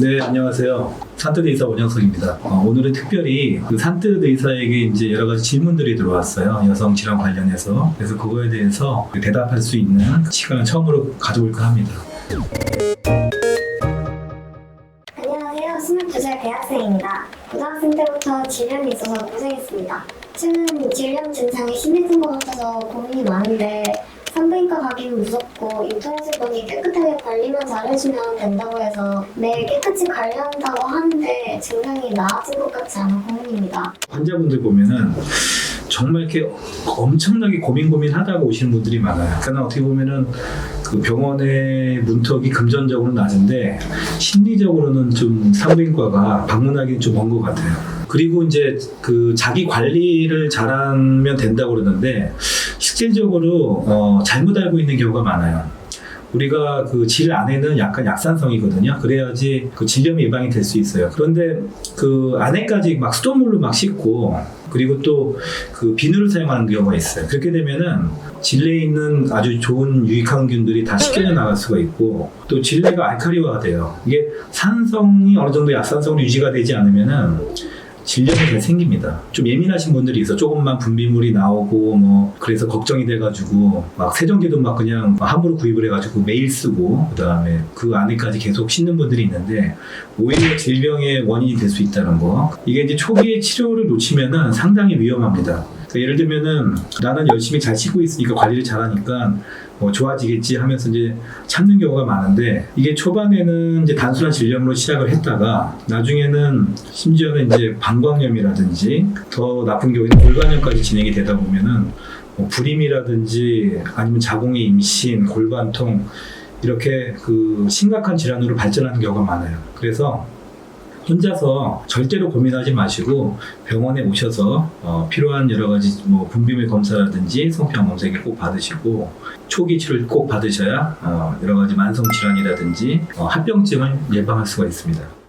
네, 안녕하세요. 산뜻 의사 원영석입니다. 어, 오늘은 특별히 그 산뜻 의사에게 이제 여러 가지 질문들이 들어왔어요. 여성 질환 관련해서. 그래서 그거에 대해서 대답할 수 있는 시간을 처음으로 가져볼까 합니다. 안녕하세요. 22살 대학생입니다. 고등학생 때부터 질염이 있어서 고생했습니다. 최근 질염 증상이 심해진 것 같아서 고민이 많은데 무섭고 인터넷에 보니 깨끗하게 관리만 잘해주면 된다고 해서 매일 깨끗이 관리한다고 하는데 증상이 나아진 것 같지 않아 고민입니다. 환자분들 보면은 정말 이렇게 엄청나게 고민 고민하다가 오시는 분들이 많아요. 그러니까 어떻게 보면은 그 병원의 문턱이 금전적으로 낮은데 심리적으로는 좀 산부인과가 방문하기는 좀 먼 것 같아요. 그리고 이제 그 자기 관리를 잘하면 된다고 그러는데 실질적으로 어, 잘못 알고 있는 경우가 많아요. 우리가 그 질 안에는 약간 약산성이거든요. 그래야지 그 질염 예방이 될 수 있어요. 그런데 그 안에까지 막 수돗물로 막 씻고 그리고 또 그 비누를 사용하는 경우가 있어요. 그렇게 되면은 질내에 있는 아주 좋은 유익항균들이 다 씻겨져 나갈 수가 있고 또 질내가 알칼리화가 돼요. 이게 산성이 어느 정도 약산성으로 유지가 되지 않으면은 질염이 잘 생깁니다. 좀 예민하신 분들이 있어. 조금만 분비물이 나오고 뭐 그래서 걱정이 돼가지고 막 세정기도 막 그냥 함부로 구입을 해가지고 매일 쓰고 그다음에 그 안에까지 계속 씻는 분들이 있는데 오히려 질병의 원인이 될 수 있다는 거. 이게 이제 초기에 치료를 놓치면은 상당히 위험합니다. 그러니까 예를 들면은 나는 열심히 잘 씻고 있으니까 관리를 잘하니까 뭐 좋아지겠지 하면서 이제 참는 경우가 많은데 이게 초반에는 이제 단순한 질염으로 시작을 했다가 나중에는 심지어는 이제 방광염이라든지 더 나쁜 경우에는 골반염까지 진행이 되다 보면은 뭐 불임이라든지 아니면 자궁의 임신, 골반통 이렇게 그 심각한 질환으로 발전하는 경우가 많아요. 그래서 혼자서 절대로 고민하지 마시고 병원에 오셔서 어, 필요한 여러 가지 뭐 분비물 검사라든지 성병 검사기 꼭 받으시고 초기 치료를 꼭 받으셔야 어, 여러 가지 만성 질환이라든지 어, 합병증을 예방할 수가 있습니다.